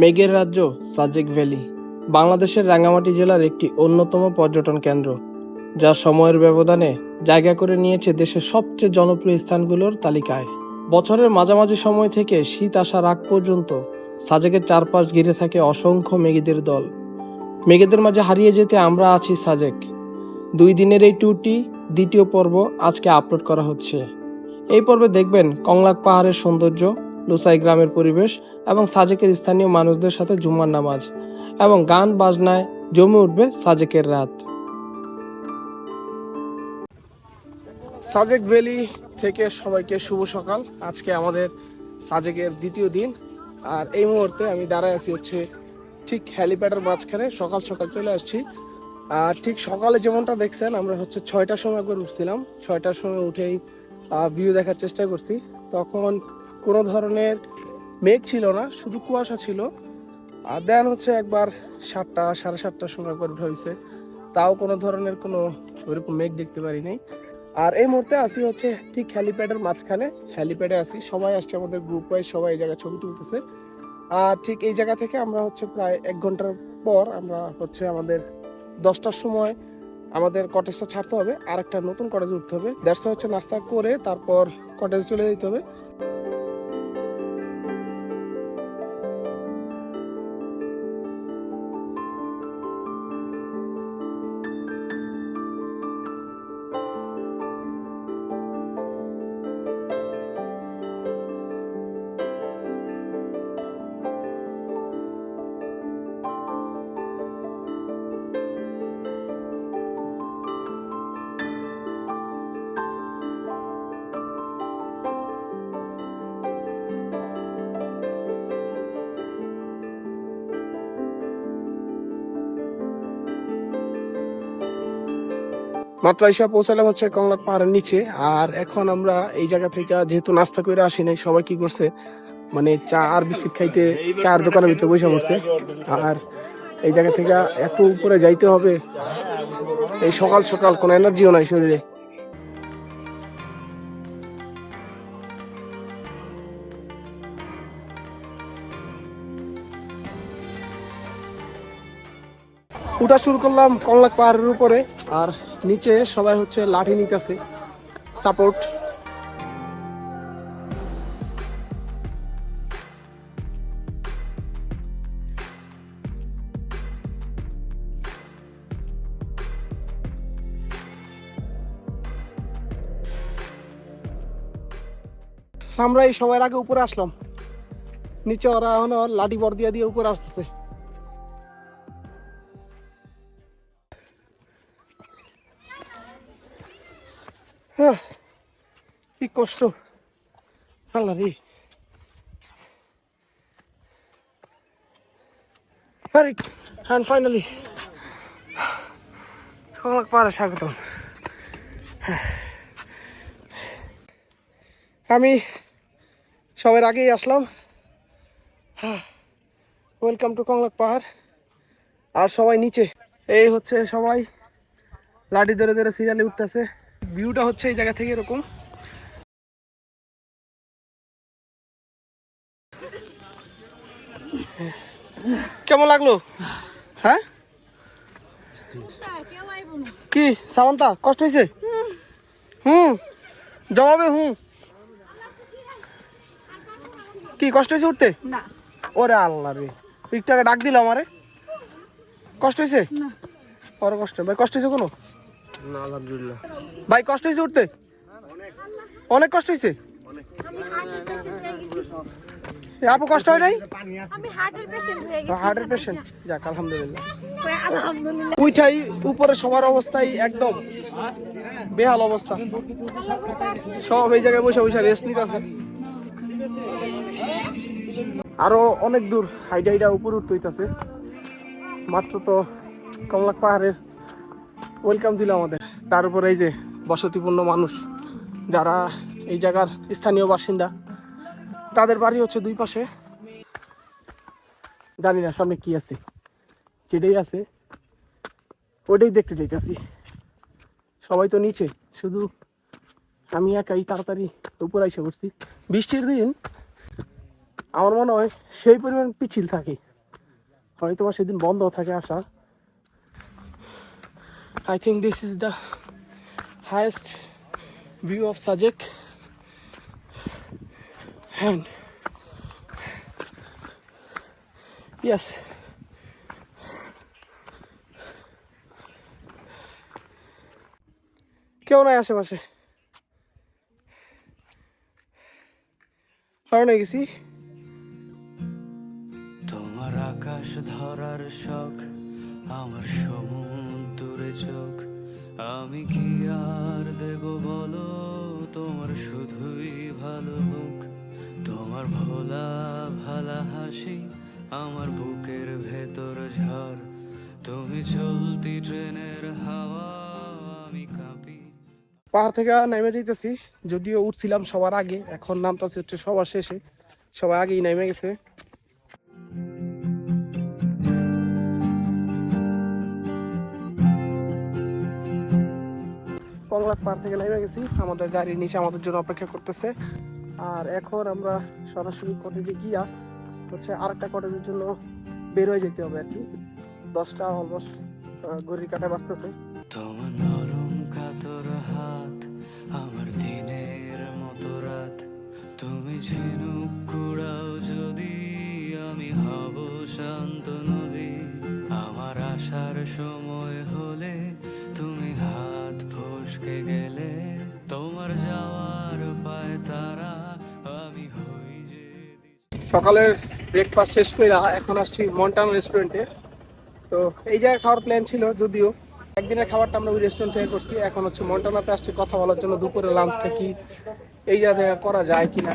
মেঘের রাজ্য সাজেক ভ্যালি, বাংলাদেশের রাঙ্গামাটি জেলার একটি অন্যতম পর্যটন কেন্দ্র, যা সময়ের ব্যবধানে জায়গা করে নিয়েছে দেশের সবচেয়ে জনপ্রিয় স্থানগুলোর তালিকায়। বছরের মাঝামাঝি সময় থেকে শীত আসার আগ পর্যন্ত সাজেকের চারপাশ ঘিরে থাকে অসংখ্য মেঘেদের দল। মেঘেদের মাঝে হারিয়ে যেতে আমরা আছি সাজেক। দুই দিনের এই ট্যুরটি দ্বিতীয় পর্ব আজকে আপলোড করা হচ্ছে। এই পর্বে দেখবেন কংলাক পাহাড়ের সৌন্দর্য, লুসাই গ্রামের পরিবেশ এবং সাজেকের স্থানীয় মানুষদের সাথে জুম্মার নামাজ এবং গান বাজনায় জমে উঠবে সাজেকের রাত। সাজেক ভ্যালি থেকে সবাইকে শুভ সকাল। আজকে আমাদের সাজেকের দ্বিতীয় দিন। আর এই মুহূর্তে আমি দাঁড়ায় আছি হচ্ছে ঠিক হ্যালিপ্যাডের মাঝখানে। সকাল সকাল চলে আসছি। আর ঠিক সকালে যেমনটা দেখছেন, আমরা হচ্ছে ছয়টার সময় একবার উঠছিলাম। ছয়টার সময় উঠেই ভিউ দেখার চেষ্টা করছি। তখন কোনো ধরনের মেঘ ছিল না, শুধু কুয়াশা ছিল। আর দেন হচ্ছে একবার সাতটা, সাড়ে সাতটার সময় একবার উঠে হয়েছে। তাও কোনো ধরনের কোনো ওইরকম মেঘ দেখতে পারি আর এই মুহূর্তে আসি হচ্ছে ঠিক হ্যালিপ্যাডের মাঝখানে। হ্যালিপ্যাডে আসি, সবাই আসছে আমাদের গ্রুপ ওয়াইজ সবাই এই জায়গায় ছবি তুলতেছে। আর ঠিক এই জায়গা থেকে আমরা হচ্ছে প্রায় এক ঘণ্টার পর আমরা হচ্ছে আমাদের দশটার সময় আমাদের কটেজটা ছাড়তে হবে। আর একটা নতুন কটেজে উঠতে হবে। দেড়শো হচ্ছে নাস্তা করে তারপর কটেজ চলে যেতে হবে। মাত্র এসে পৌঁছালাম হচ্ছে কংলাক পাহাড়ের নিচে। আর এখন আমরা এই জায়গা থেকে যেহেতু নাস্তা করে আসি নাই, সবাই কি করছে? মানে চা আর বিস্কিট খাইতে চার দোকানের ভিতরে বসে পড়ছে। আর এই জায়গা থেকে এত উপরে যাইতে হবে, এই সকাল সকাল কোনো এনার্জিও নাই শরীরে। উঠা শুরু করলাম কংলাক পাহাড়ের উপরে। আর নিচে সবাই হচ্ছে লাঠি নিতেছে সাপোর্ট আমরা এই সময়ের আগে উপরে আসলাম। নিচে ওরা এখন লাঠি বর দিয়া দিয়ে উপরে আসতেছে। কষ্ট। আল্লাহ রে। ফাইনালি কমলাক পাহাড়ে স্বাগতম। আমি সবার আগেই আসলাম। ওয়েলকাম টু কংলাক পাহাড় আর সবাই নিচে। এই হচ্ছে সবাই। লাঠি ধরে ধরে সিরিয়ালে উঠতেছে। ভিউটা হচ্ছে এই জায়গা থেকে এরকম। কেমন লাগল? হ্যাঁ? কি সামন্তা কষ্ট হয়েছে? হুম জবাবে হুম। কি কষ্ট হয়েছে উঠতে? ওরে আল্লাহ রে একটু ডাক দিল আমারে। কষ্ট হয়েছে? ওরে কষ্ট ভাই কষ্ট হয়েছে কোনো? আলহামদুলিল্লাহ। ভাই কষ্ট হয়েছে উঠতে? অনেক কষ্ট হয়েছে? আপু কষ্ট হয় নাই? আমি হার্টের পেশেন্ট হয়ে যাক আলহামদুলিল্লাহ। আলহামদুলিল্লাহ। উইঠাই উপরে সবার অবস্থাই একদম বেহাল অবস্থা। সব এই জায়গায় বসে বসে রেস্ট নিতেছে। আরও অনেক দূর হাইডা হাইডা উপরে উঠতে হইতাছে। মাত্র তো কমলাক পাহাড়ের ওয়েলকাম দিল আমাদের। তার উপরে এই যে বসতিপূর্ণ মানুষ যারা এই জায়গার স্থানীয় বাসিন্দা তাদের বাড়ি হচ্ছে দুই পাশে। জানি না সামনে কি আছে। যেটাই আছে ওটাই দেখতে চাইতেছি। সবাই তো নিচে, শুধু আমি একাই তাড়াতাড়ি উপরে এসে পড়ছি। বৃষ্টির দিন আমার মনে হয় সেই পরিমাণ পিছিল থাকে। হয়তো বা সেদিন বন্ধ থাকে আসা I think this is the highest view of Sajek and yes কেউ নাই আশেপাশে। হারণে গেছি। তোমার আকাশ ধরার শখ, আমার সমুদ্রে চোখ। আমি কি আর দেব বলো, তোমার শুধুই ভালো হোক তোমার ভোলা ভালা হাসি আমার বুকের ভেতর ঝড়। তুমি চলতি ট্রেনের হাওয়া, আমি কাঁপি। পাহাড় থেকে নেমে যেতেছি যদিও উঠছিলাম সবার আগে, এখন নামতেছি হচ্ছে সবার শেষে। সবাই আগেই নেমে গেছে। কংলাক পাহাড় থেকে নেমে গেছি, আমাদের গাড়ির নিচে আমাদের জন্য অপেক্ষা করতেছে। আর এখন আমরা সরাসরি কটেজে গিয়া হচ্ছে আরেকটা কটেজের জন্য বের হয়ে যেতে হবে আর কি। দশটা অলমোস্ট ঘড়ির কাটায় বাঁচতেছে তোমার নরম কাতর হাত, আমার দিনের মতো রাত। তুমি ঝিনুক কুড়াও যদি, আমি হব শান্ত নদী। আমার আসার সময় হলে তুমি হাত ফসকে গেলে। তোমার যাওয়ার পায় তারা সকালের ব্রেকফাস্ট শেষ করে এখন আসছি মন্টান রেস্টুরেন্টে তো এই জায়গায় খাওয়ার প্ল্যান ছিল যদিও। একদিনের খাবারটা আমরা ওই রেস্টুরেন্ট থেকে করছি। এখন হচ্ছে মন্টানাতে আসছি, কথা বলার জন্য দুপুরে লাঞ্চটা কি, এই জায়গায় করা যায় কিনা।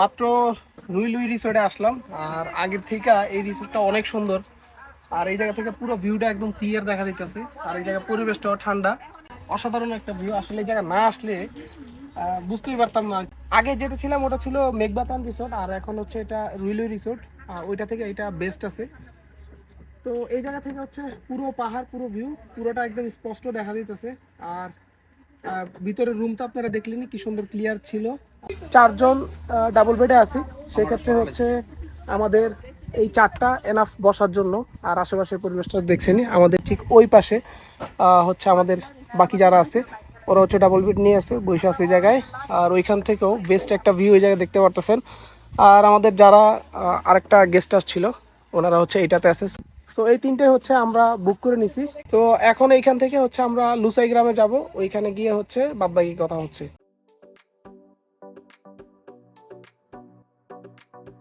মাত্র রুই লুই রিসোর্টে আসলাম, আর আগের থেকে এই রিসোর্টটা অনেক সুন্দর। আর এই জায়গা থেকে পুরো ভিউটা একদম ক্লিয়ার দেখা যাইতেছে। আর এই জায়গার পরিবেশটাও ঠান্ডা। অসাধারণ একটা ভিউ আসলে এই জায়গা না আসলে বুঝতেই পারতাম না। আগে যেটা ছিলাম ওটা ছিল মেঘবাতান রিসোর্ট আর এখন হচ্ছে এটা রুইলুই রিসোর্ট ওইটা থেকে এটা বেস্ট আছে। তো এই জায়গা থেকে হচ্ছে পুরো পাহাড়, পুরো ভিউ পুরোটা একদম স্পষ্ট দেখা যাইতেছে। আর আর ভিতরের রুমটা আপনারা দেখলেন কি সুন্দর ক্লিয়ার ছিল। চারজন ডাবল বেডে আছি। সেক্ষেত্রে হচ্ছে আমাদের এই চারটা এনাফ বসার জন্য। আর আশেপাশের পরিবেশটা দেখছেনি আমাদের ঠিক ওই পাশে হচ্ছে আমাদের বাকি যারা আছে, ওরা হচ্ছে ডাবল বেড নিয়ে আছে, বসে আছে ওই জায়গায়। আর ওইখান থেকেও বেস্ট একটা ভিউ ওই জায়গায় দেখতে পারতেছেন। আর আমাদের যারা আরেকটা গেস্ট আসছিল ওনারা হচ্ছে এইটাতে আছে। সো এই তিনটে হচ্ছে আমরা বুক করে নিছি। তো এখন এইখান থেকে হচ্ছে আমরা লুসাই গ্রামে যাব। ওইখানে গিয়ে হচ্ছে বাব্বাকি কথা হচ্ছে।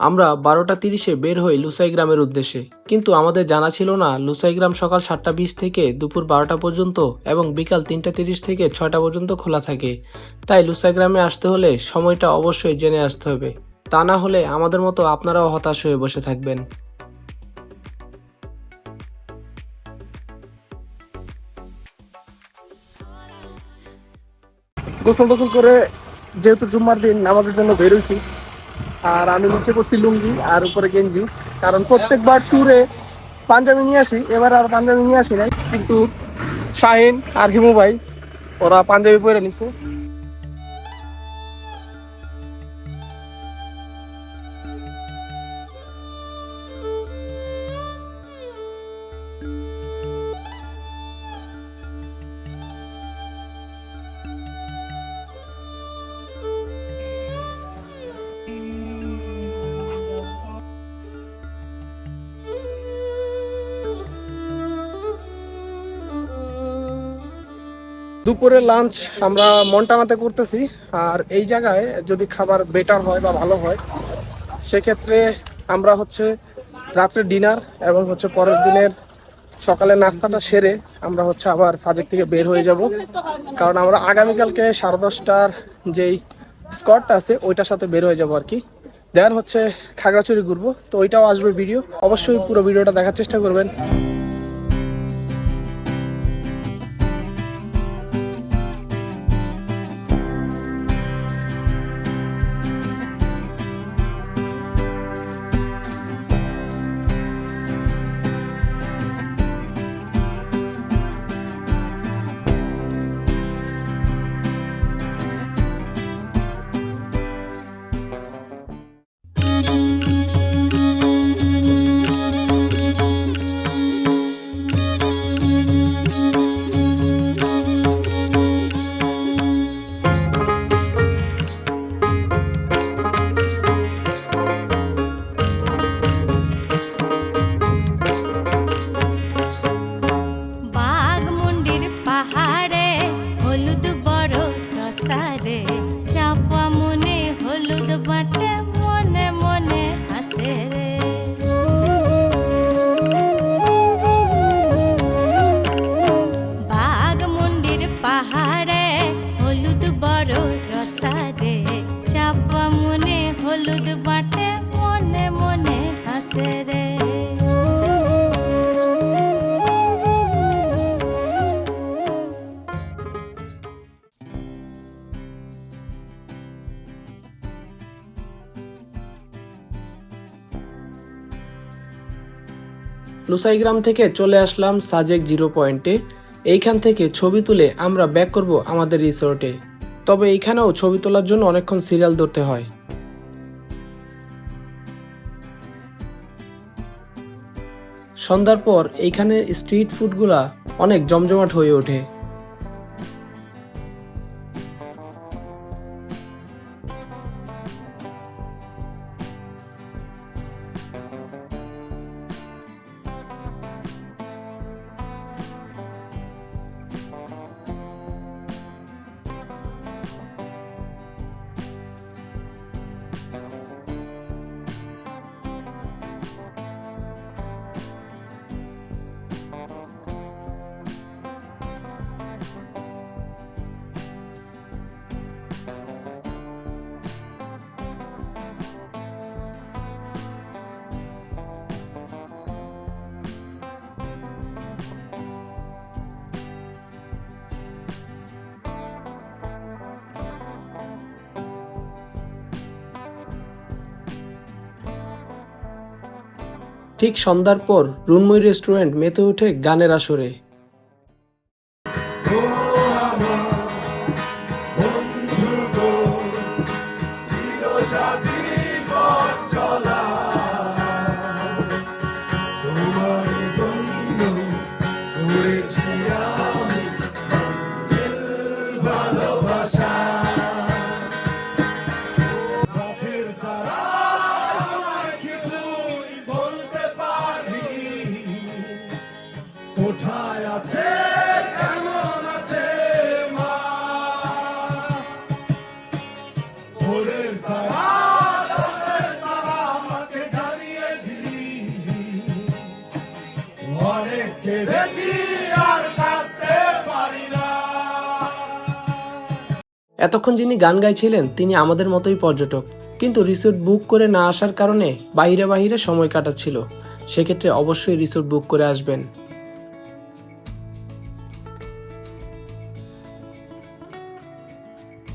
আমরা বারোটা তিরিশে বের হই লুসাই গ্রামের উদ্দেশ্যে। কিন্তু আমাদের জানা ছিল না, লুসাই গ্রাম সকাল সাতটা বিশ থেকে দুপুর বারোটা পর্যন্ত এবং বিকাল তিনটা তিরিশ থেকে ছয়টা পর্যন্ত খোলা থাকে। তাই লুসাই গ্রামে আসতে হলে সময়টা অবশ্যই জেনে আসতে হবে। তা না হলে আমাদের মতো আপনারাও হতাশ হয়ে বসে থাকবেন। গোসল টোসল করে যেহেতু জুম্মার দিন আমাদের জন্য বেরোইছি আর আমি নিচে করছি লুঙ্গি আর উপরে গেঞ্জি। কারণ প্রত্যেকবার ট্যুরে পাঞ্জাবি নিয়ে আসি, এবার আর পাঞ্জাবি নিয়ে আসি নাই। কিন্তু শাহিন আর হিমু ভাই, ওরা পাঞ্জাবি পরে নিছে। দুপুরে লাঞ্চ আমরা মন্টানাতে করতেছি। আর এই জায়গায় যদি খাবার বেটার হয় বা ভালো হয়, সেক্ষেত্রে আমরা হচ্ছে রাত্রে ডিনার এবং হচ্ছে পরের দিনের সকালে নাস্তাটা সেরে আমরা হচ্ছে আবার সাজেক থেকে বের হয়ে যাব। কারণ আমরা আগামীকালকে সাড়ে দশটার যেই স্কটটা আছে, ওইটার সাথে বের হয়ে যাব আর কি। দেন হচ্ছে খাগড়াছড়ি ঘুরবো, তো ওইটাও আসবে ভিডিও অবশ্যই পুরো ভিডিওটা দেখার চেষ্টা করবেন। লুসাইগ্রাম থেকে চলে আসলাম সাজেক জিরো পয়েন্টে। এইখান থেকে ছবি তুলে আমরা ব্যাক করব আমাদের রিসোর্টে। তবে এইখানেও ছবি তোলার জন্য অনেকক্ষণ সিরিয়াল ধরতে হয়। সন্ধ্যার পর এইখানের স্ট্রিট ফুডগুলা অনেক জমজমাট হয়ে ওঠে। ঠিক সন্ধ্যার পর রুনমুই রেস্টুরেন্ট মেতে ওঠে গানের আসরে। এতক্ষণ যিনি গান গাইছিলেন, তিনি আমাদের মতোই পর্যটক। কিন্তু রিসোর্ট বুক করে না আসার কারণে বাইরে বাইরে সময় কাটাচ্ছিল। সেক্ষেত্রে অবশ্যই রিসোর্ট বুক করে আসবেন।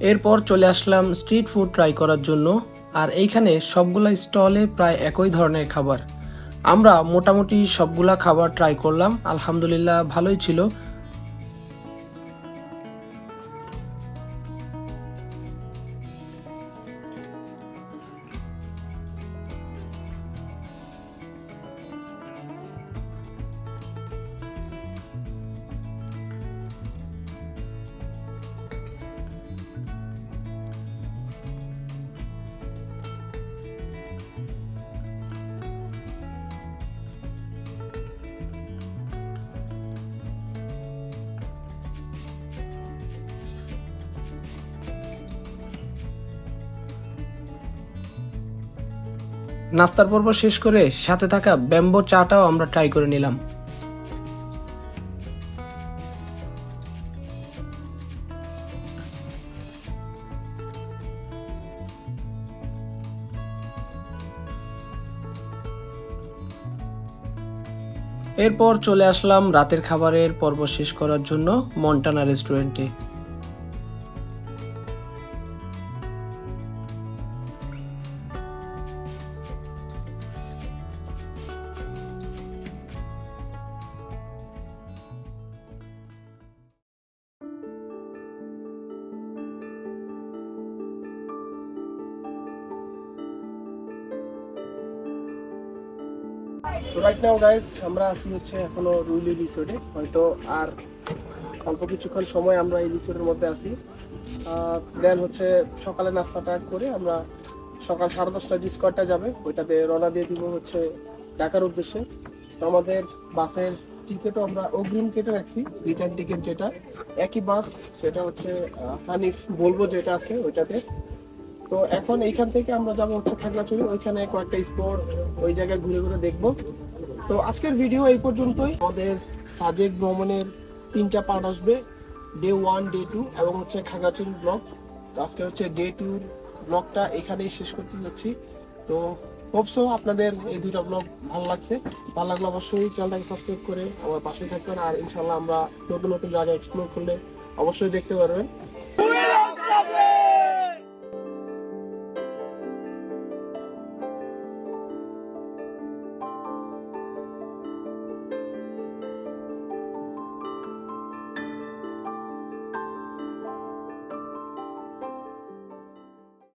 এরপর চলে আসলাম স্ট্রিট ফুড ট্রাই করার জন্য। আর এইখানে সবগুলা স্টলে প্রায় একই ধরনের খাবার। আমরা মোটামুটি সবগুলা খাবার ট্রাই করলাম। আলহামদুলিল্লাহ ভালোই ছিল। নাস্তার পর্ব শেষ করে সাথে থাকা ব্যাম্বো চাটাও আমরা ট্রাই করে নিলাম। এরপর চলে আসলাম রাতের খাবারের পর্ব শেষ করার জন্য মন্টানা রেস্টুরেন্টে। গাইস আমরা আছি হচ্ছে এখনও রুইলি রিসোর্টে হয়তো আর অল্প কিছুক্ষণ সময় আমরা এই রিসোর্টের মধ্যে আছি। দেন হচ্ছে সকালে নাস্তাটা করে আমরা সকাল সাড়ে দশটা যে স্কোয়ারটা যাবে, ওইটাতে রওনা দিয়ে দিব হচ্ছে ঢাকার উদ্দেশ্যে। তো আমাদের বাসের টিকিটও আমরা অগ্রিম কেটে রাখছি রিটার্ন টিকিট যেটা। একই বাস, সেটা হচ্ছে হানিস বলব যেটা আছে ওইটাতে। তো এখন এইখান থেকে আমরা যাব হচ্ছে খাগড়াছড়ি। ওইখানে কয়েকটা স্পট ওই জায়গায় ঘুরে ঘুরে দেখব। তো আজকের ভিডিও এই পর্যন্তই। আমাদের সাজেক ভ্রমণের তিনটা পার্ট আসবে ডে ওয়ান ডে টু এবং হচ্ছে খাগড়াছড়ি ব্লগ। তো আজকে হচ্ছে ডে টুর ব্লগটা এখানেই শেষ করতে যাচ্ছি। তো হোপসো আপনাদের এই দুইটা ব্লগ ভালো লাগছে। ভালো লাগলে অবশ্যই চ্যানেলটাকে সাবস্ক্রাইব করে আমার পাশে থাকবেন। আর ইনশাল্লাহ আমরা নতুন নতুন জায়গা এক্সপ্লোর করলে অবশ্যই দেখতে পারবেন।